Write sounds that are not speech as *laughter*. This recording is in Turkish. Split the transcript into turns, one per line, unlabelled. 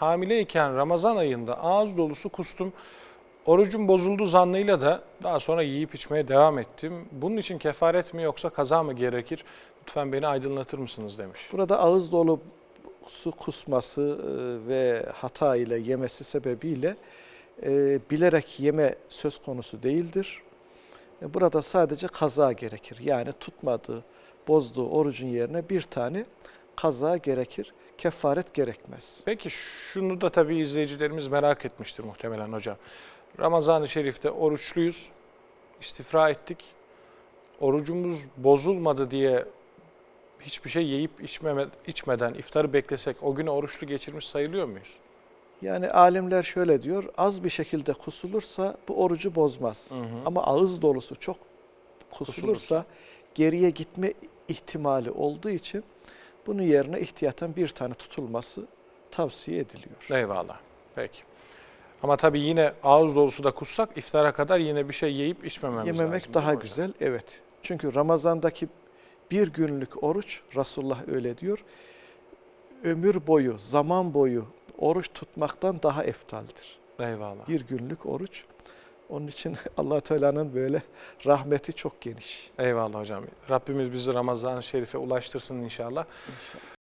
Hamileyken Ramazan ayında ağız dolusu kustum. Orucum bozuldu zannıyla da daha sonra yiyip içmeye devam ettim. Bunun için kefaret mi yoksa kaza mı gerekir? Lütfen beni aydınlatır mısınız demiş.
Burada ağız dolu su kusması e, ve hata ile yemesi sebebiyle e, bilerek yeme söz konusu değildir. E, Burada sadece kaza gerekir. Yani tutmadığı, bozduğu orucun yerine bir tane kaza gerekir. Kefaret gerekmez.
Peki şunu da tabii izleyicilerimiz merak etmiştir muhtemelen hocam. Ramazan-ı Şerif'te oruçluyuz, istifra ettik. Orucumuz bozulmadı diye hiçbir şey yiyip içmeme, içmeden iftarı beklesek o günü oruçlu geçirmiş sayılıyor muyuz?
Yani alimler şöyle diyor, az bir şekilde kusulursa bu orucu bozmaz. Ama ağız dolusu çok kusulursa
Kusulursa.
geriye gitme ihtimali olduğu için bunun yerine ihtiyaten bir tane tutulması tavsiye ediliyor.
Eyvallah. Peki. Ama tabii yine ağız dolusu da kussak iftara kadar yine bir şey yiyip içmememiz lazım.
Yememek daha güzel, evet. Çünkü Ramazan'daki bir günlük oruç, Resulullah öyle diyor, ömür boyu, zaman boyu oruç tutmaktan daha eftaldir.
Eyvallah.
Bir günlük oruç. Onun için *laughs* allah Teala'nın böyle rahmeti çok geniş.
Eyvallah hocam. Rabbimiz bizi Ramazan-ı Şerif'e ulaştırsın inşallah.
İnşallah.